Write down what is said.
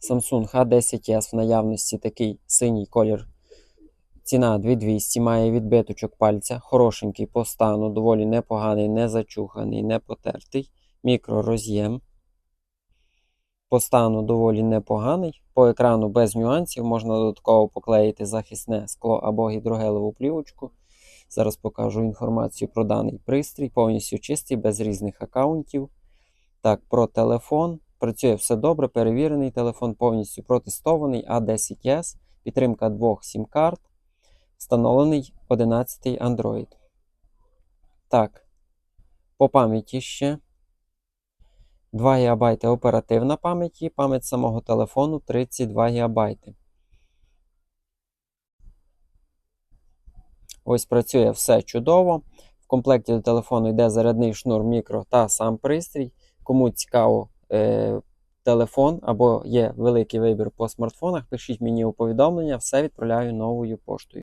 Samsung A10s в наявності такий синій колір. Ціна 2200, має відбиточок пальця, хорошенький по стану, доволі непоганий, не зачуханий, не потертий. Мікророз'єм. По стану доволі непоганий. По екрану без нюансів. Можна додатково поклеїти захисне скло або гідрогелеву плівочку. Зараз покажу інформацію про даний пристрій. Повністю чистий, без різних аккаунтів. Так, про телефон. Працює все добре, перевірений телефон, повністю протестований A10s, підтримка двох сім-карт, встановлений 11 Android. Так, по пам'яті ще 2 ГБ оперативна пам'ять і пам'ять самого телефону 32 ГБ. Ось працює все чудово. В комплекті до телефону йде зарядний шнур мікро та сам пристрій. Кому цікаво е, телефон або є великий вибір по смартфонах, пишіть мені у повідомлення, все відправляю новою поштою.